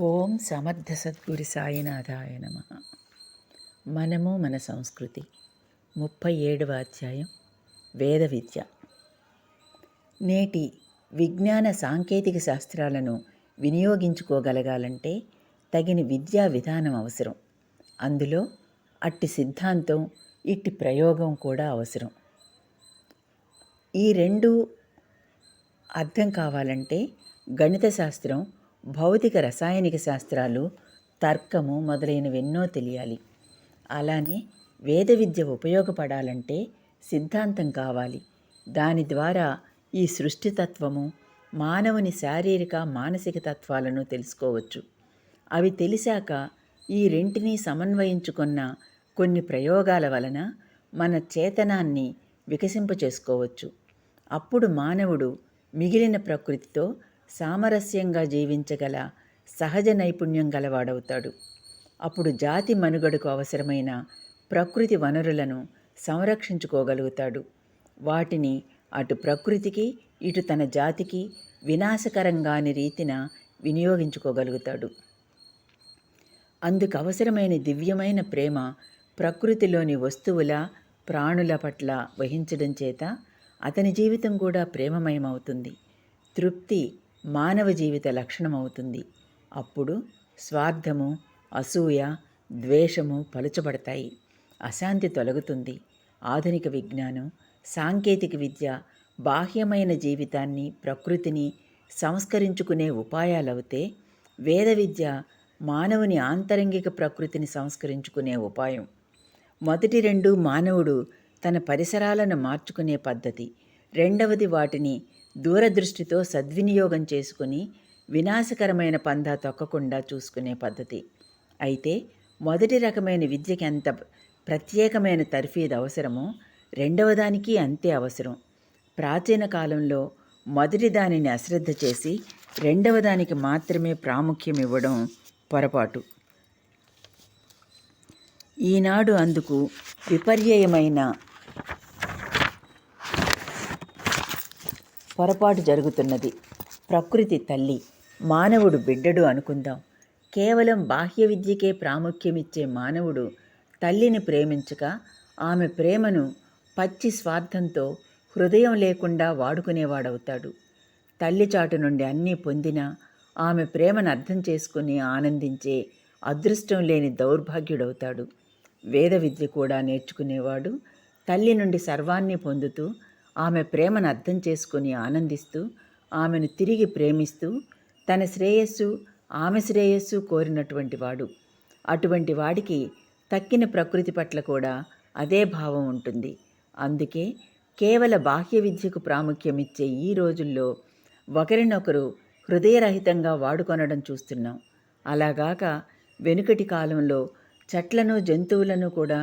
ఓం సమర్థ సద్గురి సాయినాథాయ నమ. మనము మన సంస్కృతి ముప్పై ఏడవ అధ్యాయం వేద విద్య. నేటి విజ్ఞాన సాంకేతిక శాస్త్రాలను వినియోగించుకోగలగాలంటే తగిన విద్యా విధానం అవసరం. అందులో అట్టి సిద్ధాంతం ఇట్టి ప్రయోగం కూడా అవసరం. ఈ రెండు అర్థం కావాలంటే గణిత శాస్త్రం భౌతిక రసాయనిక శాస్త్రాలు తర్కము మొదలైనవెన్నో తెలియాలి. అలానే వేద విద్య ఉపయోగపడాలంటే సిద్ధాంతం కావాలి. దాని ద్వారా ఈ సృష్టితత్వము మానవుని శారీరక మానసిక తత్వాలను తెలుసుకోవచ్చు. అవి తెలిసాక ఈ రెంటిని సమన్వయించుకున్న కొన్ని ప్రయోగాల వలన మన చేతనాన్ని వికసింప చేసుకోవచ్చు అప్పుడు మానవుడు మిగిలిన ప్రకృతితో సామరస్యంగా జీవించగల సహజ నైపుణ్యం గలవాడవుతాడు. అప్పుడు జాతి మనుగడకు అవసరమైన ప్రకృతి వనరులను సంరక్షించుకోగలుగుతాడు. వాటిని అటు ప్రకృతికి ఇటు తన జాతికి వినాశకరంగాని రీతిన వినియోగించుకోగలుగుతాడు. అందుకు అవసరమైన దివ్యమైన ప్రేమ ప్రకృతిలోని వస్తువుల ప్రాణుల పట్ల వహించడం చేత అతని జీవితం కూడా ప్రేమమయమవుతుంది. తృప్తి మానవ జీవిత లక్షణమవుతుంది అప్పుడు స్వార్థము అసూయ ద్వేషము పలుచబడతాయి. అశాంతి తొలగుతుంది. ఆధునిక విజ్ఞానం సాంకేతిక విద్య బాహ్యమైన జీవితాన్ని ప్రకృతిని సంస్కరించుకునే ఉపాయాలవుతే వేద విద్య మానవుని ఆంతరంగిక ప్రకృతిని సంస్కరించుకునే ఉపాయం. మొదటి రెండు మానవుడు తన పరిసరాలను మార్చుకునే పద్ధతి. రెండవది వాటిని దూరదృష్టితో సద్వినియోగం చేసుకుని వినాశకరమైన పందా తొక్కకుండా చూసుకునే పద్ధతి. అయితే మొదటి రకమైన విద్యకి ఎంత ప్రత్యేకమైన తర్ఫీదు అవసరమో రెండవదానికి అంతే అవసరం. ప్రాచీన కాలంలో మొదటి దానిని అశ్రద్ధ చేసి రెండవ దానికి మాత్రమే ప్రాముఖ్యం ఇవ్వడం పొరపాటు. ఈనాడు అందుకు విపర్యయమైన పొరపాటు జరుగుతున్నది. ప్రకృతి తల్లి మానవుడు బిడ్డడు అనుకుందాం. కేవలం బాహ్య విద్యకే ప్రాముఖ్యమిచ్చే మానవుడు తల్లిని ప్రేమించక ఆమె ప్రేమను పచ్చి స్వార్థంతో హృదయం లేకుండా వాడుకునేవాడవుతాడు. తల్లి చాటు నుండి అన్నీ పొందినా ఆమె ప్రేమను అర్థం చేసుకుని ఆనందించే అదృష్టం లేని దౌర్భాగ్యుడవుతాడు. వేద విద్య కూడా నేర్చుకునేవాడు. తల్లి నుండి సర్వాన్ని పొందుతూ ఆమె ప్రేమను అర్థం చేసుకుని ఆనందిస్తూ ఆమెను తిరిగి ప్రేమిస్తూ తన శ్రేయస్సు ఆమె శ్రేయస్సు కోరినటువంటి వాడు. అటువంటి వాడికి తక్కిన ప్రకృతి పట్ల కూడా అదే భావం ఉంటుంది. అందుకే కేవల బాహ్య విద్యకు ప్రాముఖ్యమిచ్చే ఈ రోజుల్లో ఒకరినొకరు హృదయరహితంగా వాడుకొనడం చూస్తున్నాం. అలాగాక వెనుకటి కాలంలో చెట్లను జంతువులను కూడా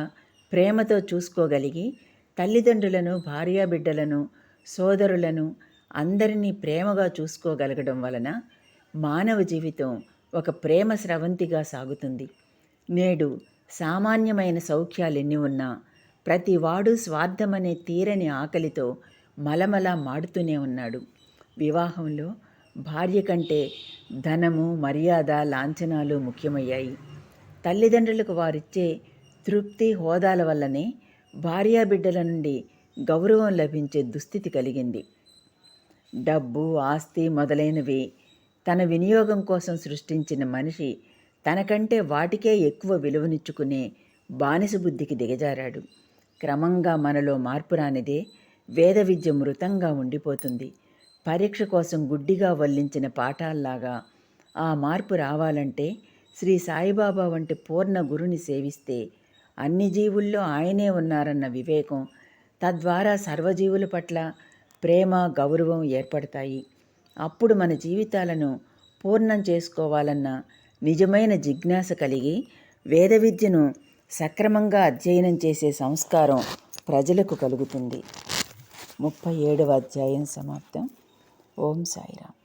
ప్రేమతో చూసుకోగలిగి తల్లిదండ్రులను భార్యాబిడ్డలను సోదరులను అందరినీ ప్రేమగా చూసుకోగలగడం వలన మానవ జీవితం ఒక ప్రేమ స్రవంతిగా సాగుతుంది. నేడు సామాన్యమైన సౌఖ్యాలెన్ని ఉన్నా ప్రతివాడు స్వార్థమనే తీరని ఆకలితో మలమల మాడుతూనే ఉన్నాడు. వివాహంలో భార్య కంటే ధనము మర్యాద లాంఛనాలు ముఖ్యమయ్యాయి. తల్లిదండ్రులకు వారిచ్చే తృప్తి హోదాల వల్లనే భార్యాబిడ్డల నుండి గౌరవం లభించే దుస్థితి కలిగింది. డబ్బు ఆస్తి మొదలైనవి తన వినియోగం కోసం సృష్టించిన మనిషి తనకంటే వాటికే ఎక్కువ విలువనిచ్చుకునే బానిస బుద్ధికి దిగజారాడు. క్రమంగా మనలో మార్పు రానిదే వేద విద్య మృతంగా ఉండిపోతుంది. పరీక్ష కోసం గుడ్డిగా వల్లించిన పాఠాల్లాగా ఆ మార్పు రావాలంటే శ్రీ సాయిబాబా వంటి పూర్ణ గురుని సేవిస్తే అన్ని జీవుల్లో ఆయనే ఉన్నారన్న వివేకం తద్వారా సర్వజీవుల పట్ల ప్రేమ గౌరవం ఏర్పడతాయి. అప్పుడు మన జీవితాలను పూర్ణం చేసుకోవాలన్న నిజమైన జిజ్ఞాస కలిగి వేద విద్యను సక్రమంగా అధ్యయనం చేసే సంస్కారం ప్రజలకు కలుగుతుంది. ముప్పై ఏడవ అధ్యాయం సమాప్తం. ఓం సాయిరామ్.